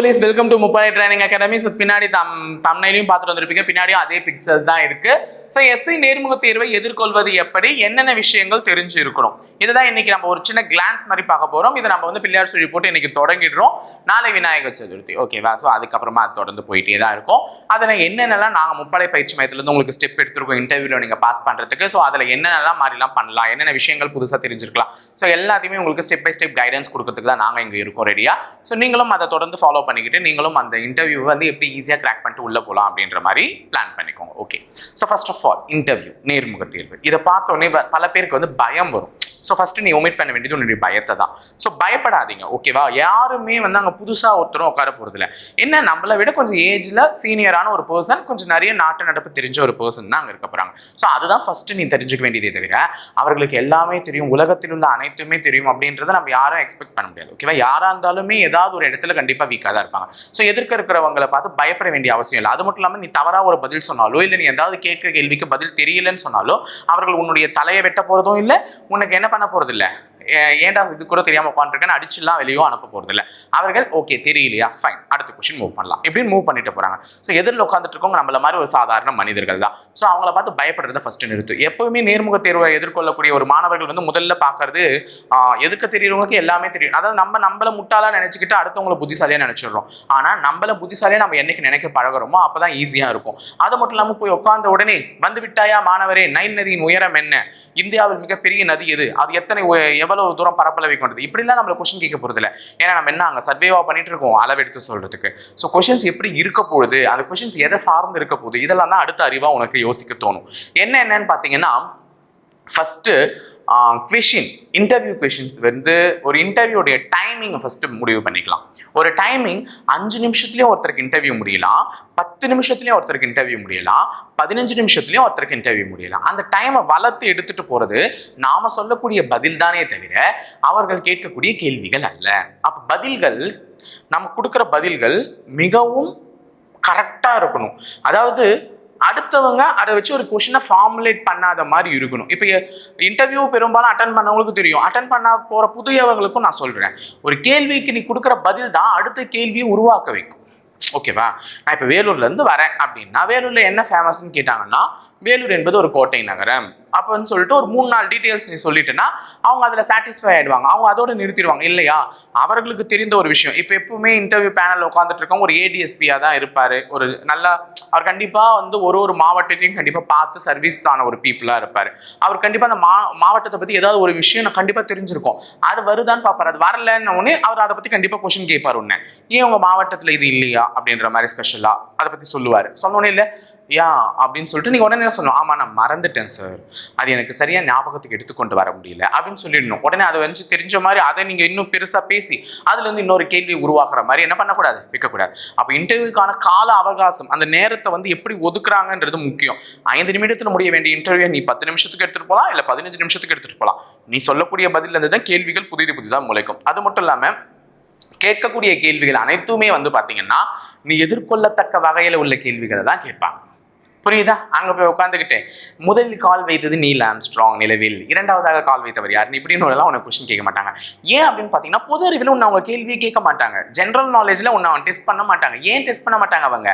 Police welcome to Muppadi training academy so பின்னாடி தம் தம்னையிலையும் பார்த்துட்டு வந்திருப்பீங்க. பின்னாடியும் அதே பிக்சர்ஸ் தான் இருக்கு. ஸோ எஸ்ஐ நேர்முக தேர்வை எதிர்கொள்வது எப்படி? என்னென்ன விஷயங்கள் தெரிஞ்சு இருக்கணும் இதுதான் இன்னைக்கு நம்ம ஒரு சின்ன கிளான்ஸ் மாதிரி பார்க்க போறோம். இதை நம்ம வந்து பிள்ளையார் சொல்லி போட்டு இன்னைக்கு தொடங்கிடுறோம். நாளை விநாயகர் சதுர்த்தி. ஓகேவா ஸோ அதுக்கப்புறமா அது தொடர்ந்து போயிட்டே தான் இருக்கும். அதில் என்னென்னலாம் நாங்கள் முப்படை பயிற்சி மையத்துலேருந்து உங்களுக்கு ஸ்டெப் எடுத்துருக்கோம் இன்டர்வியூவில் நீங்கள் பாஸ் பண்ணுறதுக்கு ஸோ அதில் என்னென்னலாம் மாதிரிலாம் பண்ணலாம்? என்னென்ன விஷயங்கள் புதுசாக தெரிஞ்சிருக்கலாம்? ஸோ எல்லாத்தையுமே உங்களுக்கு ஸ்டெப் பை ஸ்டெப் கைடன்ஸ் கொடுக்கறதுக்கு தான் நாங்கள் இங்கே இருக்கோம் ரெடியாக ஸோ நீங்களும் அதை தொடர்ந்து ஃபாலோ பண்ணிக்கிட்டு நீங்களும் அந்த இன்டர்வியூ வந்து எப்படி ஈஸியாக கிராக் பண்ணிட்டு உள்ளே போகலாம் அப்படின்ற மாதிரி பிளான் பண்ணிக்கோங்க. Okay so first of all interview நேர்முக தேர்வு. இதை பார்த்தோன்னே பல பேருக்கு வந்து பயம் வரும். ஸோ ஃபஸ்ட்டு நீ ஒமிட் பண்ண வேண்டியது உன்னுடைய பயத்தை தான். ஸோ பயப்படாதீங்க. ஓகேவா யாருமே வந்து அங்கே புதுசாக ஒருத்தரும் உட்கார போகிறதில்ல என்ன? நம்மளை விட கொஞ்சம் ஏஜில் சீனியரான ஒரு பர்சன் கொஞ்சம் நிறைய நாட்டு நடப்பு தெரிஞ்ச ஒரு பர்சன் தான் அங்கே இருக்க போகிறாங்க ஸோ அதுதான் ஃபஸ்ட்டு நீ தெரிஞ்சுக்க வேண்டியதே தவிர அவர்களுக்கு எல்லாமே தெரியும். உலகத்தில் உள்ள அனைத்துமே தெரியும் அப்படின்றத நம்ம யாரும் எக்ஸ்பெக்ட் பண்ண முடியாது. ஓகேவா யாராக இருந்தாலுமே ஏதாவது ஒரு இடத்துல கண்டிப்பாக வீக்காக தான் இருப்பாங்க. ஸோ எதிர்க்க இருக்கிறவங்களை பார்த்து பயப்பட வேண்டிய அவசியம் இல்லை. அது மட்டும் இல்லாமல் நீ தவறாக ஒரு பதில் சொன்னாலோ இல்லை நீ ஏதாவது கேட்குற கேள்விக்கு பதில் தெரியலன்னு சொன்னாலோ அவர்கள் உன்னுடைய தலையை வெட்ட போகிறதும் இல்லை உனக்கு என்ன பண்ண போகிறது ஏன்டா இது கூட தெரியாமல் உட்காந்துருக்கேன்னு அடிச்சுலாம் வெளியோ அனுப்ப போகிறது இல்லை அவர்கள் ஓகே தெரியலையா? ஃபைன் அடுத்த கொஷின் மூவ் பண்ணலாம். இப்படின்னு மூவ் பண்ணிட்டு போகிறாங்க ஸோ எதிரில் உட்காந்துட்டு இருக்கவங்க நம்மள மாதிரி ஒரு சாதாரண மனிதர்கள் தான். ஸோ அவங்கள பார்த்து பயப்படுறத ஃபஸ்ட்டு நிறுத்து. எப்பவுமே நேர்முக தேர்வை எதிர்கொள்ளக்கூடிய ஒரு மாணவர்கள் வந்து முதல்ல பார்க்கறது எதுக்க தெரியறவங்களுக்கு எல்லாமே தெரியும். அதாவது நம்ம நம்மள முட்டாளாக நினச்சிக்கிட்டு அடுத்தவங்கள புத்திசாலியாக நினச்சிடுறோம். ஆனால் நம்மள புத்திசாலியாக நம்ம என்னைக்கு நினைக்க பழகுறோமோ அப்பதான் ஈஸியாக இருக்கும். அது மட்டும் இல்லாமல் போய் உட்காந்த உடனே வந்து விட்டாயா மாணவரே நைன் நதியின் உயரம் என்ன? இந்தியாவில் மிகப்பெரிய நதி எது? அது எத்தனை எவ்வளவு தூரம் பரப்பளவை கொண்டது? இப்படிலாம் நம்மள கொஸ்டின் கேட்க போறது இல்லை ஏன்னா நம்ம என்ன அங்கே சர்வேவா பண்ணிட்டு இருக்கோம். அளவெடுத்து சொல்றதுக்கு. ஸோ கொஷின்ஸ் எப்படி இருக்க போகுது? அந்த கொஷின்ஸ் எதை சார்ந்து இருக்க போகுது? இதெல்லாம் தான் அடுத்த அறிவா உனக்கு யோசிக்க தோணும். என்ன என்னன்னு பார்த்தீங்கன்னா ஃபஸ்ட்டு கொஷின் இன்டர்வியூ கொஷின்ஸ் வந்து ஒரு இன்டர்வியூடைய டைமிங்கை ஃபஸ்ட்டு முடிவு பண்ணிக்கலாம். ஒரு டைமிங் அஞ்சு நிமிஷத்துலேயும் ஒருத்தருக்கு இன்டர்வியூ முடியலாம் பத்து நிமிஷத்துலேயும் ஒருத்தருக்கு இன்டர்வியூ முடியலாம் பதினஞ்சு நிமிஷத்துலேயும் ஒருத்தருக்கு இன்டர்வியூ முடியலாம். அந்த டைமை வளர்த்து எடுத்துகிட்டு போகிறது நாம் சொல்லக்கூடிய பதில் தானே தவிர அவர்கள் கேட்கக்கூடிய கேள்விகள் அல்ல. அப்போ பதில்கள் நம்ம கொடுக்குற பதில்கள் மிகவும் கரெக்டாக இருக்கணும். அதாவது அடுத்தவங்க அதை வச்சு ஒரு கொஷினை ஃபார்முலேட் பண்ணாத மாதிரி இருக்கணும். இப்போ இன்டர்வியூ பெரும்பாலும் அட்டன் பண்ணவங்களுக்கு தெரியும். அட்டன் பண்ண போகிற புதியவர்களுக்கும் நான் சொல்கிறேன் ஒரு கேள்விக்கு நீ கொடுக்குற பதில் தான் அடுத்த கேள்வியை உருவாக்க வைக்கும். ஓகேவா நான் இப்போ வேலூர்லேருந்து வரேன் அப்படின்னா வேலூரில் என்ன ஃபேமஸ்ன்னு கேட்டாங்கன்னா வேலூர் என்பது ஒரு கோட்டை நகரம். அப்போன்னு சொல்லிட்டு ஒரு மூணு நாள் டீட்டெயில்ஸ் நீ சொல்லிட்டேன்னா அவங்க அதில் சாட்டிஸ்ஃபை ஆயிடுவாங்க. அவங்க அதோட நிறுத்திடுவாங்க. இல்லையா? அவர்களுக்கு தெரிந்த ஒரு விஷயம். இப்போ எப்பவுமே இன்டர்வியூ பேனல் உட்காந்துட்டு இருக்கவங்க ஒரு ஏடிஎஸ்பியாக தான் இருப்பார். ஒரு நல்லா அவர் கண்டிப்பாக வந்து ஒரு ஒரு மாவட்டத்தையும் கண்டிப்பாக பார்த்து சர்வீஸ் ஆன ஒரு பீப்புளாக இருப்பார். அவர் கண்டிப்பாக அந்த மா மாவட்டத்தை பற்றி ஏதாவது ஒரு விஷயம் நான் கண்டிப்பாக தெரிஞ்சிருக்கும். அது வருதான்னு பார்ப்பார். அது வரலன்னு உடனே அவர் அதை பற்றி கண்டிப்பாக கொஷின் கேட்பார் உடனே ஏன் உங்கள் மாவட்டத்தில் இது இல்லையா? அப்படின்ற மாதிரி ஸ்பெஷலாக அதை பற்றி சொல்லுவார். சொன்னோன்னே இல்லை யா அப்படின்னு சொல்லிட்டு நீங்கள் உடனே என்ன சொல்லணும்? ஆமாம் நான் மறந்துட்டேன் சார் அது எனக்கு சரியாக ஞாபகத்துக்கு எடுத்துக்கொண்டு வர முடியல அப்படின்னு சொல்லிடணும். உடனே அதை வந்து தெரிஞ்ச மாதிரி அதை நீங்கள் இன்னும் பெருசாக பேசி அதுலேருந்து இன்னொரு கேள்வி உருவாக்குற மாதிரி என்ன பண்ணக்கூடாது? வைக்கக்கூடாது. அப்போ இன்டர்வியூக்கான கால அவகாசம் அந்த நேரத்தை வந்து எப்படி ஒதுக்குறாங்கன்றது முக்கியம். ஐந்து நிமிடத்தில் முடிய வேண்டிய இன்டர்வியூ நீ பத்து நிமிஷத்துக்கு எடுத்துகிட்டு போகலாம் இல்லை பதினஞ்சு நிமிஷத்துக்கு எடுத்துகிட்டு போகலாம் நீ சொல்லக்கூடிய பதில் இருந்து தான் கேள்விகள் புதிது புதிதாக முளைக்கும். அது மட்டும் இல்லாமல் கேட்கக்கூடிய கேள்விகள் அனைத்துமே வந்து பார்த்தீங்கன்னா நீ எதிர்கொள்ளத்தக்க வகையில் உள்ள கேள்விகளை தான் கேட்பாங்க. புரியுதா? அங்க போய் உட்காந்துக்கிட்டேன் முதலில் கால் வைத்தது நீல் ஆம்ஸ்ட்ராங் நிலவில். இரண்டாவதாக கால் வைத்தவர் யாருன்னு இப்படின்னு எல்லாம் உனக்கு கொஸ்டின் கேட்க மாட்டாங்க. ஏன் அப்படின்னு பார்த்தீங்கன்னா பொது அறிவில் உன்னை அவங்க கேள்வியே கேட்க மாட்டாங்க. ஜென்ரல் நாலேஜில் உன்னை அவன் டெஸ்ட் பண்ண மாட்டாங்க. ஏன் டெஸ்ட் பண்ண மாட்டாங்க அவங்க?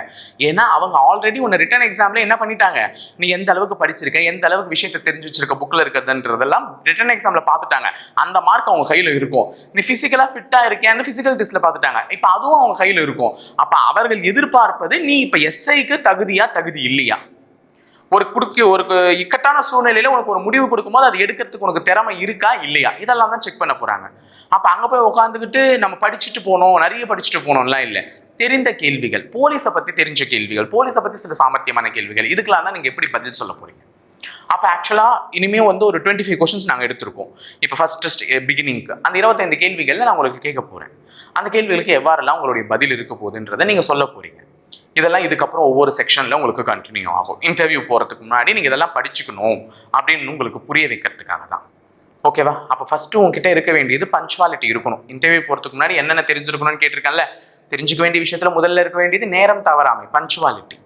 ஏன்னா அவங்க ஆல்ரெடி உன்னை ரிட்டன் எக்ஸாம்ல என்ன பண்ணிட்டாங்க? நீ எந்த அளவுக்கு படிச்சிருக்க எந்த அளவுக்கு விஷயத்தை தெரிஞ்சு வச்சிருக்க புக்கில் இருக்கிறதுன்றதெல்லாம் ரிட்டன் எக்ஸாம்ல பார்த்துட்டாங்க அந்த மார்க் அவங்க கையில் இருக்கும். நீ ஃபிசிக்கலாக ஃபிட்டாக இருக்கேன்னு ஃபிசிக்கல் டெஸ்ட்ல பார்த்துட்டாங்க இப்போ அதுவும் அவங்க கையில் இருக்கும். அப்போ அவர்கள் எதிர்பார்ப்பது நீ இப்போ எஸ்ஐக்கு தகுதியா தகுதி இல்லையா? ஒரு குடுக்கி ஒரு இக்கட்டான சூழ்நிலையில உனக்கு ஒரு முடிவு கொடுக்கும்போது அது எடுக்கிறதுக்கு உனக்கு திறமை இருக்கா இல்லையா? இதெல்லாம் தான் செக் பண்ண போறாங்க. அப்ப அங்க போய் உட்காந்துக்கிட்டு நம்ம படிச்சுட்டு போனோம் நிறைய படிச்சுட்டு போனோம்லாம் இல்லை. தெரிந்த கேள்விகள் போலீஸை பத்தி தெரிஞ்ச கேள்விகள் போலீஸை பத்தி சில சாமர்த்தியமான கேள்விகள் இதுக்கெல்லாம் தான் நீங்க எப்படி பதில் சொல்ல போறீங்க? அப்போ ஆக்சுவலாக இனிமே வந்து ஒரு டுவெண்ட்டி ஃபைவ் கொஸ்டின்ஸ் நாங்கள் எடுத்திருக்கோம். இப்போ ஃபர்ஸ்ட் பிகினிங்க்கு அந்த இருபத்தைந்து கேள்விகளில் நான் உங்களுக்கு கேட்க போகிறேன் அந்த கேள்விகளுக்கு எவ்வாறெல்லாம் உங்களுடைய பதில் இருக்க போகுதுன்றதை நீங்கள் சொல்ல போறீங்க. இதெல்லாம் இதுக்கப்புறம் ஒவ்வொரு செக்ஷனில் உங்களுக்கு கண்டினியூ ஆகும். இன்டர்வியூ போகிறதுக்கு முன்னாடி நீங்கள் இதெல்லாம் படிச்சுக்கணும் அப்படின்னு உங்களுக்கு புரிய வைக்கிறதுக்காக தான். ஓகேவா அப்போ ஃபஸ்ட்டு உங்ககிட்ட இருக்க வேண்டியது பஞ்சுவாலிட்டி இருக்கணும். இன்டர்வியூ போகிறதுக்கு முன்னாடி என்னென்ன தெரிஞ்சிருக்கணும்னு கேட்டிருக்கேன்ல? தெரிஞ்சுக்க வேண்டிய விஷயத்தில் முதல்ல இருக்க வேண்டியது நேரம் தவறாமை பஞ்சுவாலிட்டி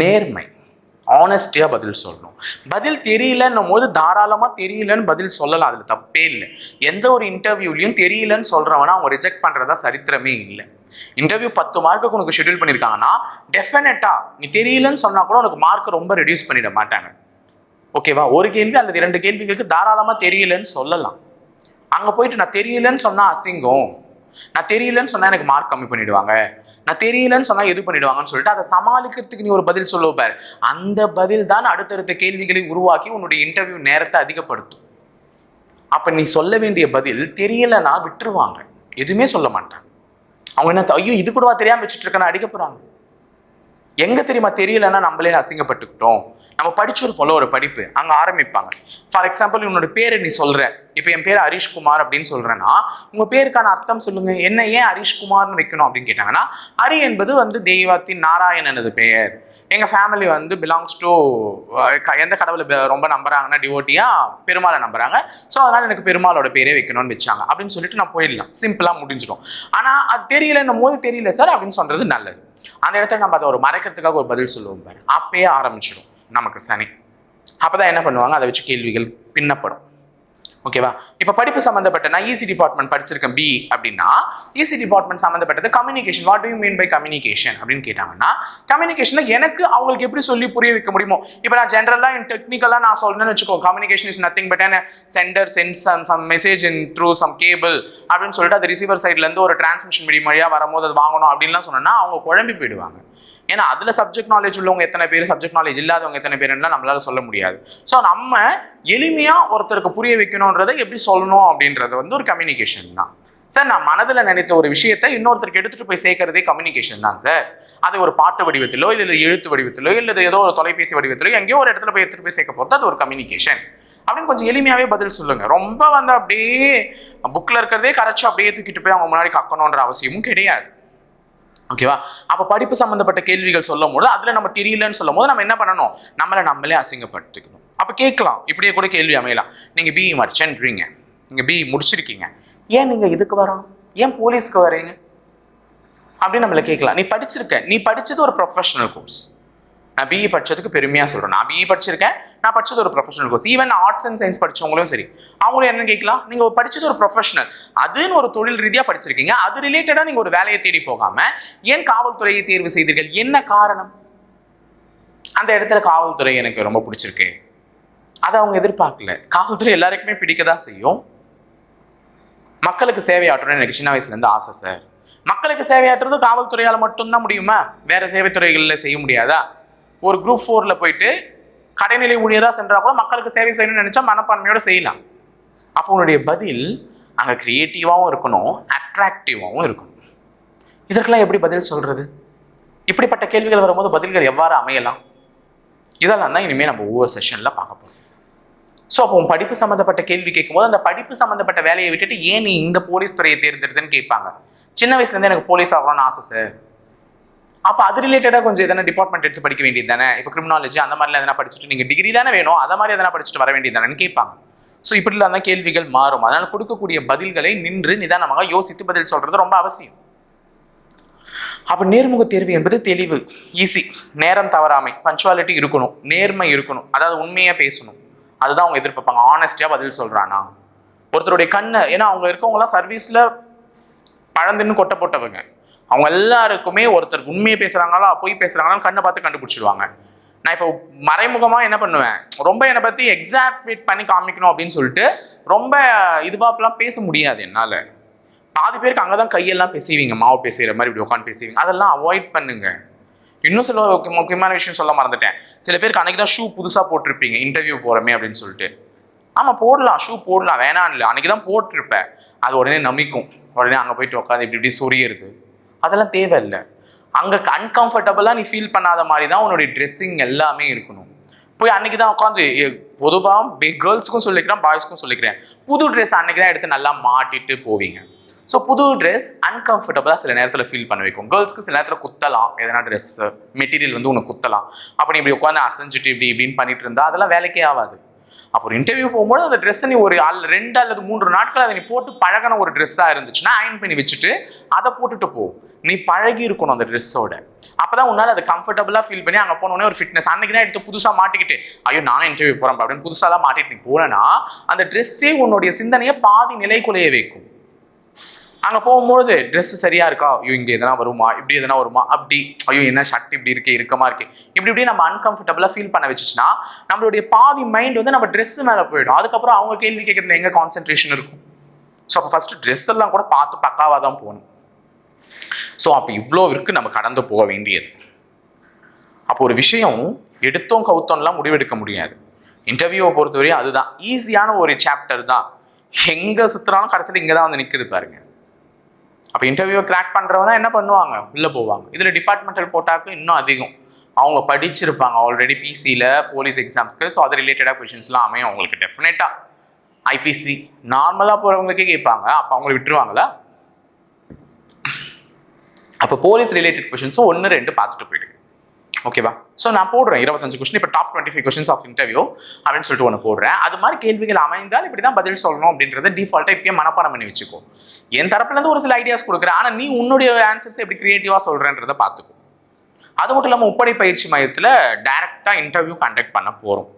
நேர்மை. ஆனஸ்டியாக பதில் சொல்லணும். பதில் தெரியலன்னும் போது தாராளமாக தெரியலன்னு பதில் சொல்லலாம். அதில் தப்பே இல்லை. எந்த ஒரு இன்டர்வியூலையும் தெரியலன்னு சொல்கிறவனா அவங்க ரிஜெக்ட் பண்ணுறதா சரித்திரமே இல்லை. இன்டர்வியூ பத்து மார்க்குக்கு உனக்கு ஷெட்யூல் பண்ணியிருக்காங்கன்னா டெஃபினட்டாக நீ தெரியலன்னு சொன்னால் கூட உனக்கு மார்க் ரொம்ப ரெடியூஸ் பண்ணிட மாட்டாங்க. ஓகேவா ஒரு கேள்வி அல்லது இரண்டு கேள்விகளுக்கு தாராளமாக தெரியலன்னு சொல்லலாம். அங்கே போயிட்டு நான் தெரியலன்னு சொன்னால் அசிங்கம். நான் தெரியலன்னு சொன்னால் எனக்கு மார்க் கம்மி பண்ணிடுவாங்க. நான் தெரியலன்னு சொன்னால் எது பண்ணிடுவாங்கன்னு சொல்லிட்டு அதை சமாளிக்கிறதுக்கு நீ ஒரு பதில் சொல்ல பாரு. அந்த பதில் தான் அடுத்தடுத்த கேள்விகளை உருவாக்கி உன்னுடைய இன்டர்வியூ நேரத்தை அதிகப்படுத்தும். அப்ப நீ சொல்ல வேண்டிய பதில் தெரியலன்னா விட்டுருவாங்க. எதுவுமே சொல்ல மாட்டாங்க. அவங்க என்ன ஐயோ இது கூடவா தெரியாம வச்சுட்டு இருக்கேன்னு அடிக்க போறாங்க. எங்க தெரியுமா? தெரியலன்னா நம்மளே அசிங்கப்பட்டுக்கிட்டோம். நம்ம படிச்சிருப்போம்ல ஒரு படிப்பு. அங்க ஆரம்பிப்பாங்க. ஃபார் எக்ஸாம்பிள் உன்னோட பேரை நீ சொல்ற இப்போ என் பேர் ஹரிஷ்குமார் அப்படின்னு சொல்றேன்னா உங்க பேருக்கான அர்த்தம் சொல்லுங்க. என்ன ஏன் ஹரிஷ்குமார்னு வைக்கணும் அப்படின்னு கேட்டாங்கன்னா ஹரி என்பது வந்து தெய்வத்தின் நாராயணனது பெயர். எங்கள் ஃபேமிலி வந்து பிலாங்ஸ் டு எந்த கடவுளை ரொம்ப நம்புறாங்கன்னா டிவோட்டியாக பெருமாளை நம்புறாங்க. ஸோ அதனால் எனக்கு பெருமாளோட பேரே வைக்கணும்னு வச்சாங்க. அப்படின்னு சொல்லிட்டு நான் போயிடலாம். சிம்பிளாக முடிஞ்சிடும். ஆனால் அது தெரியலன்னும் போது தெரியல சார் அப்படின்னு சொல்கிறது நல்லது. அந்த இடத்துல நம்ம அதை ஒரு மறைக்கிறதுக்காக ஒரு பதில் சொல்லுவோம் பாரு. அப்பயே ஆரம்பிச்சிடும் நமக்கு சனி. அப்பதான் என்ன பண்ணுவாங்க? அதை வச்சு கேள்விகள் பின்னப்படும். ஓகேவா இப்போ படிப்பு சம்மந்தப்பட்ட நான் இசி டிபார்ட்மெண்ட் படிச்சிருக்கேன் பி அப்படின்னா இசி டிபார்ட்மெண்ட் சம்மந்தப்பட்டது communication what you mean by communication அப்படின்னு கேட்டாங்கன்னா கம்யூனிகேஷனில் எனக்கு அவங்களுக்கு எப்படி சொல்லி புரிய வைக்க முடியுமோ? இப்போ நான் ஜென்ரலாக இன் டெக்னிக்கலாக நான் சொல்றேன்னு வச்சுக்கோ. கம்யூனிகேஷன் இஸ் நத்திங் பட் என்ன sender sends some message in through some cable அப்படின்னு சொல்லிட்டு அது ரிசீவர் சைட்லேருந்து ஒரு டிரான்ஸ்மிஷன் மீடியம் வழியாக வரும்போது அது வாங்கணும் அப்படின்லாம் சொன்னோன்னா அவங்க குழம்பி போயிடுவாங்க. ஏன்னா அதுல சப்ஜெக்ட் நாலேஜ் உள்ளவங்க எத்தனை பேர்? சப்ஜெக்ட் நாலேஜ் இல்லாதவங்க எத்தனை பேருன்னா நம்மளால சொல்ல முடியாது. ஸோ நம்ம எளிமையா ஒருத்தருக்கு புரிய வைக்கணுன்றதை எப்படி சொல்லணும் அப்படின்றது வந்து ஒரு கம்யூனிகேஷன் தான். சார் நான் மனதில் நினைத்த ஒரு விஷயத்தை இன்னொருத்தருக்கு எடுத்துகிட்டு போய் சேர்க்கறதே கம்யூனிகேஷன் தான் சார் அது ஒரு பாட்டு வடிவத்திலோ இல்லை எழுத்து வடிவத்திலோ இல்லை ஏதோ ஒரு தொலைபேசி வடிவத்திலோ எங்கேயோ ஒரு இடத்துல போய் எடுத்துகிட்டு போய் சேர்க்க போகிறது அது ஒரு கம்யூனிகேஷன் அப்படின்னு கொஞ்சம் எளிமையாவே பதில் சொல்லுங்க. ரொம்ப வந்து அப்படியே புக்ல இருக்கிறதே கரைச்சு அப்படியே தூக்கிட்டு போய் அவங்க முன்னாடி கக்கணுன்ற அவசியமும் கிடையாது. ஓகேவா அப்போ படிப்பு சம்மந்தப்பட்ட கேள்விகள் சொல்லும் போது அதில் நம்ம தெரியலன்னு சொல்லும் போது நம்ம என்ன பண்ணணும்? நம்மளை நம்மளே அசிங்கப்படுத்திக்கணும். அப்போ கேட்கலாம். இப்படியே கூட கேள்வி அமையலாம். நீங்கள் பிஇ மர்ச்சன்ட்றீங்க நீங்கள் பிஇ முடிச்சிருக்கீங்க. ஏன் நீங்கள் இதுக்கு வரணும் ஏன் போலீஸ்க்கு வரீங்க அப்படின்னு நம்மளை கேட்கலாம். நீ படிச்சிருக்க. நீ படித்தது ஒரு ப்ரொஃபஷனல் கோர்ஸ் நான் பிஇ படிச்சதுக்கு பெருமையாக சொல்கிறேன் நான் பிஇ படிச்சிருக்கேன். நான் படிச்சது ஒரு professional course even arts and science படிச்சவங்களும் சரி. அவங்களும் என்ன கேட்கலாம்? நீங்க படிச்சது ஒரு ப்ரொஃபஷனல் அதுன்னு ஒரு தொழில் ரீதியா படிச்சிருக்கீங்க. அது ரிலேட்டடா நீங்க ஒரு வேலையை தேடி போகாம ஏன் காவல்துறையை தேர்வு செய்தீர்கள்? என்ன காரணம்? அந்த இடத்துல காவல்துறை எனக்கு ரொம்ப பிடிச்சிருக்கு. அதை அவங்க எதிர்பார்க்கல. காவல்துறை எல்லாருக்குமே பிடிக்க தான் செய்யும். மக்களுக்கு சேவை எனக்கு சின்ன வயசுல இருந்து ஆசை சார். மக்களுக்கு சேவையாற்றுறது காவல்துறையால் மட்டும்தான் முடியுமா? வேற சேவைத்துறைகளில் செய்ய முடியாதா? ஒரு குரூப் ஃபோர்ல போயிட்டு கடைநிலை ஊழியராக சென்றா கூட மக்களுக்கு சேவை செய்யணும்னு நினைச்சா மனப்பான்மையோட செய்யலாம். அப்போ உன்னுடைய பதில் அங்கே கிரியேட்டிவாகவும் இருக்கணும் அட்ராக்டிவாகவும் இருக்கணும். இதற்கெல்லாம் எப்படி பதில் சொல்றது? இப்படிப்பட்ட கேள்விகள் வரும்போது பதில்கள் எவ்வாறு அமையலாம்? இதெல்லாம் தான் இனிமேல் நம்ம ஒவ்வொரு செஷன்ல பார்க்க போறோம். ஸோ அப்போ உன் படிப்பு சம்மந்தப்பட்ட கேள்வி கேட்கும்போது அந்த படிப்பு சம்மந்தப்பட்ட வேலையை விட்டுட்டு ஏன் நீ இந்த போலீஸ் துறையை தேர்ந்தெடுத்துன்னு கேட்பாங்க. சின்ன வயசுலேருந்து எனக்கு போலீஸ் ஆகணும்னு ஆசை சார் அப்போ அது ரிலேட்டடாக கொஞ்சம் எதனா டிபார்ட்மெண்ட் எடுத்து படிக்க வேண்டியது தானே? இப்போ கிரிமினாலஜி அந்த மாதிரிலாம் எதனா படிச்சுட்டு நீங்கள் டிகிரி தானே வேணும்? அதை மாதிரி எதனா படிச்சுட்டு வர வேண்டியது தானேன்னு கேட்பாங்க. ஸோ இப்படிலாம் தான் கேள்விகள் மாறும். அதனால கொடுக்கக்கூடிய பதில்களை நின்று நிதானமாக யோசித்து பதில் சொல்றது ரொம்ப அவசியம். அப்ப நேர்முக தேர்வு என்பது தெளிவு ஈஸி நேரம் தவறாமை பஞ்சுவாலிட்டி இருக்கணும் நேர்மை இருக்கணும். அதாவது உண்மையா பேசணும். அதுதான் அவங்க எதிர்பார்ப்பாங்க. ஆனஸ்டியா பதில் சொல்றானா? ஒருத்தருடைய கண்ணை ஏன்னா அவங்க இருக்கவங்கலாம் சர்வீஸ்ல பழந்துன்னு கொட்டை போட்டவங்க. அவங்க எல்லாருக்குமே ஒருத்தர் உண்மையை பேசுகிறாங்களா பொய் பேசுகிறாங்களா கண்ணை பார்த்து கண்டுபிடிச்சிடுவாங்க. நான் இப்போ மறைமுகமாக என்ன பண்ணுவேன்? ரொம்ப என்னை பற்றி எக்ஸாக்ட் பண்ணி காமிக்கணும் அப்படின்னு சொல்லிட்டு ரொம்ப இதுவாப்பெல்லாம் பேச முடியாது என்னால். பாதி பேருக்கு அங்கே தான் கையெல்லாம் பேசுவீங்க மாவு பேசுகிற மாதிரி இப்படி உட்காந்து பேசுவீங்க. அதெல்லாம் அவாய்ட் பண்ணுங்க. இன்னும் சில முக்கியமான விஷயம் சொல்ல மறந்துட்டேன். சில பேருக்கு அன்றைக்கி தான் ஷூ புதுசாக போட்டிருப்பீங்க இன்டர்வியூ போகிறமே அப்படின்னு சொல்லிட்டு. ஆமாம் போடலாம் ஷூ போடலாம் வேணாம் இல்லை. அன்றைக்கி தான் போட்டிருப்பேன். அது உடனே நமிக்கும். உடனே அங்கே போயிட்டு உட்காந்து இப்படி இப்படி சொரியுறது அதெல்லாம் தேவையில்லை. அங்கே அன்கம்ஃபர்டபுளாக நீ ஃபீல் பண்ணாத மாதிரி தான் உன்னுடைய ட்ரெஸ்ஸிங் எல்லாமே இருக்கணும். போய் அன்னைக்கு தான் உட்காந்து பொதுவாக கேர்ள்ஸ்க்கும் சொல்லிக்கிறேன் பாய்ஸ்க்கும் சொல்லிக்கிறேன். புது ட்ரெஸ் அன்னைக்கு தான் எடுத்து நல்லா மாட்டிட்டு போவீங்க. ஸோ புது ட்ரெஸ் அன்கம்ஃபர்டபுளாக சில நேரத்தில் ஃபீல் பண்ண வைக்கும். கேர்ள்ஸ்க்கு சில நேரத்தில் குத்தலாம். எதனா ட்ரெஸ் மெட்டீரியல் வந்து உனக்கு குத்தலாம். அப்போ நீ இப்படி உட்காந்து அசைஞ்சிட்டு இப்படி இப்படின்னு பண்ணிட்டு இருந்தால் அதெல்லாம் வேலைக்கே ஆகாது. அப்போ ஒரு இன்டர்வியூ போகும்போது அந்த ட்ரெஸ்ஸை நீ ஒரு ஆள் ரெண்டு அல்லது மூன்று நாட்கள் அதை நீ போட்டு பழகின ஒரு ட்ரெஸ்ஸாக இருந்துச்சுன்னா அயன் பண்ணி வச்சுட்டு அதை போட்டுட்டு போ. நீ பழகி இருக்கணும் அந்த ட்ரெஸ்ஸோட அப்பதான் உன்னால அதை கம்ஃபர்டபுளாக ஃபீல் பண்ணி அங்கே போனோடனே ஒரு ஃபிட்னஸ் அன்னைக்கு தான் எடுத்து புதுசாக மாட்டிக்கிட்டு ஐயோ நானும் இன்டர்வியூ போகிறேன் அப்படின்னு புதுசாக தான் மாட்டிட்டு நீ போனேன்னா அந்த ட்ரெஸ்ஸே உன்னுடைய சிந்தனையை பாதி நிலைக்குலைய வைக்கும். அங்கே போகும்போது ட்ரெஸ் சரியா இருக்கா? ஐயோ இங்கே எதனா வருமா? இப்படி எதனா வருமா? அப்படி ஐயோ என்ன ஷர்ட் இப்படி இருக்கே இருக்கமா இருக்கே. இப்படி இப்படி நம்ம அன்கம்ஃபர்டபுளா ஃபீல் பண்ண வச்சுச்சுன்னா நம்மளுடைய பாதி மைண்ட் வந்து நம்ம ட்ரெஸ் மேலே போயிடும். அதுக்கப்புறம் அவங்க கேள்வி கேட்கறதுல எங்க கான்சென்ட்ரேஷன் இருக்கும்? ஸோ அப்போ ஃபர்ஸ்ட் ட்ரெஸ் எல்லாம் கூட பார்த்து பக்காவாக தான் போகணும். ஸோ அப்போ இவ்வளோ இருக்கு நம்ம கடந்து போக வேண்டியது. அப்போ ஒரு விஷயம் எடுத்தோம் கவுத்தோம்லாம் முடிவெடுக்க முடியாது. இன்டர்வியூவை பொறுத்தவரையும் அதுதான். ஈஸியான ஒரு சாப்டர் தான். எங்கே சுற்றுனாலும் கடைசியில் இங்கே தான் வந்து நிற்குது பாருங்கள் அப்போ இன்டர்வியூ கிராக் பண்ணுறவங்க தான் என்ன பண்ணுவாங்க? உள்ளே போவாங்க. இதில் டிபார்ட்மெண்டல் போட்டாக்கு இன்னும் அதிகம். அவங்க படிச்சிருப்பாங்க ஆல்ரெடி பிசியில் போலீஸ் எக்ஸாம்ஸ்க்கு ஸோ அது ரிலேட்டடாக கொஷின்ஸ்லாம் அமையும் அவங்களுக்கு டெஃபினட்டாக ஐபிசி நார்மலாக போகிறவங்களுக்கே கேட்பாங்க. அப்போ அவங்களை விட்டுருவாங்களா அப்போ போலீஸ் ரிலேட்டட் கொஷின்ஸும் ஒன்று ரெண்டு பார்த்துட்டு போயிடுங்க. ஓகேவா ஸோ நான் போடுறேன் இருபத்தஞ்சு கொஸ்டின் இப்போ top twenty five questions of interview அப்படின்னு சொல்லிட்டு ஒன்று போடுறேன். அது மாதிரி கேள்விகள் அமைந்தால் இப்படி தான் பதில் சொல்லணும் அப்படின்றத டிஃபால்ட்டாக இப்பயே மனப்பாடம் பண்ணி வச்சுக்கோ. என் தரப்புலேருந்து ஒரு சில ஐடியாஸ் கொடுக்குறேன். ஆனால் நீ உன்னுடைய ஆன்சர்ஸ் எப்படி கிரியேட்டிவாக சொல்கிறேன்றதை பார்த்துக்கோ. அது மட்டும் இல்லாமல் உப்படை பயிற்சி மையத்தில் டேரெக்டாக இன்டர்வியூ கண்டக்ட் பண்ண போகிறோம்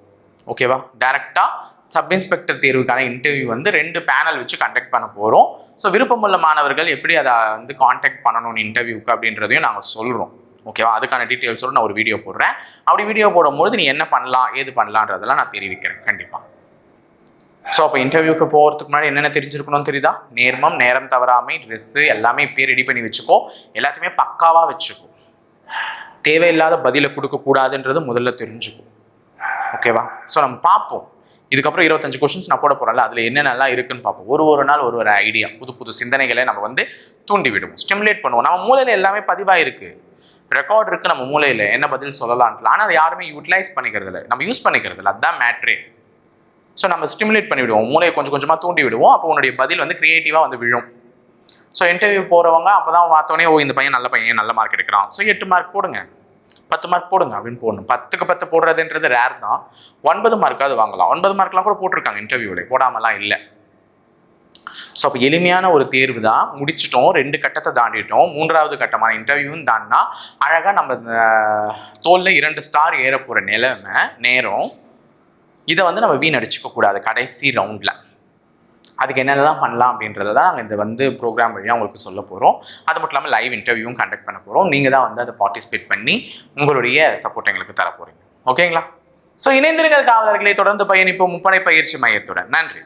ஓகேவா டேரெக்டாக சப் இன்ஸ்பெக்டர் தேர்வுக்கான இன்டர்வியூ வந்து ரெண்டு பேனல் வச்சு கண்டக்ட் பண்ண போகிறோம் ஸோ விருப்பமுள்ள மாணவர்கள் எப்படி அதை வந்து காண்டாக்ட் பண்ணணும் இன்டர்வியூக்கு அப்படின்றதையும் நாங்கள் சொல்கிறோம் ஓகேவா அதுக்கான டீட்டெயில்ஸோட நான் ஒரு வீடியோ போடுறேன். அப்படி வீடியோ போடும்போது நீ என்ன பண்ணலாம் ஏது பண்ணலான்றதெல்லாம் நான் தெரிவிக்கிறேன். கண்டிப்பாக ஸோ அப்போ இன்டர்வியூக்கு போகிறதுக்கு முன்னாடி என்னென்ன தெரிஞ்சிருக்கணும்னு தெரியுதா? நேர்மம் நேரம் தவறாமை ட்ரெஸ்ஸு எல்லாமே இப்பயே ரெடி பண்ணி வச்சுக்கோ. எல்லாத்தையுமே பக்காவாக வச்சுக்கோ. தேவையில்லாத பதிலை கொடுக்கக்கூடாதுன்றது முதல்ல தெரிஞ்சுக்கும் ஓகேவா ஸோ நம்ம பார்ப்போம். இதுக்கப்புறம் இருபத்தஞ்சு கொஷின்ஸ் நான் போட போகிறேன்ல அதில் என்னென்னலாம் இருக்குன்னு பார்ப்போம். ஒரு ஒரு நாள் ஒரு ஒரு ஐடியா புது புது சிந்தனைகளை நம்ம வந்து தூண்டி விடுவோம் ஸ்டிமுலேட் பண்ணுவோம். நம்ம மூளையில் எல்லாமே பதிவாக இருக்குது ரெக்கார்ட் இருக்குது நம்ம மூளையில் என்ன பதில் சொல்லலான்ட்டு ஆனால் அதை யாருமே யூட்டிலைஸ் பண்ணிக்கிறது இல்லை நம்ம யூஸ் பண்ணிக்கிறது இல்லை அதுதான் மேட்ரே ஸோ நம்ம ஸ்டிமுலேட் பண்ணிவிடுவோம். மூளையை கொஞ்சம் கொஞ்சமாக தூண்டி விடுவோம். அப்போ உன்னுடைய பதில் வந்து க்ரியேட்டிவாக வந்து விழும். ஸோ இன்டர்வியூ போகிறவங்க அப்போ தான் பார்த்தோன்னே ஓ இந்த பையன் நல்ல பையன் நல்ல மார்க் எடுக்கிறான். ஸோ எட்டு மார்க் போடுங்க. பத்து மார்க் போடுங்க அப்படின்னு போடணும். பத்துக்கு பத்து போடுறதுன்றது ரேர் தான். ஒன்பது மார்க்காவது வாங்கலாம். ஒன்பது மார்க்லாம் கூட போட்டிருக்காங்க இன்டர்வியூவில் போடாமலாம் இல்லை. ஸோ அப்போ எளிமையான ஒரு தேர்வு தான். முடிச்சிட்டோம். ரெண்டு கட்டத்தை தாண்டிட்டோம். மூன்றாவது கட்டமான இன்டர்வியூவும் தாண்டினா அழகாக நம்ம தோலில் இரண்டு ஸ்டார் ஏற போகிற நிலைமை நேரம் இதை வந்து நம்ம வீணடிச்சுக்க கூடாது கடைசி ரவுண்டில் அதுக்கு என்னென்னலாம் பண்ணலாம் அப்படின்றத தான் நாங்கள் இந்த வந்து ப்ரோக்ராம் வழியாக உங்களுக்கு சொல்ல போகிறோம் அது மட்டும் இல்லாமல் லைவ் இன்டர்வியூவும் கண்டக்ட் பண்ண போகிறோம் நீங்கள் தான் வந்து அதை பார்ட்டிசிபேட் பண்ணி உங்களுடைய சப்போர்ட் எங்களுக்கு தர போகிறீங்க ஓகேங்களா ஸோ இணைந்திருங்கள் காவலர்களை. தொடர்ந்து பயணிப்போம். முப்படை பயிற்சி மையத்துடன். நன்றி.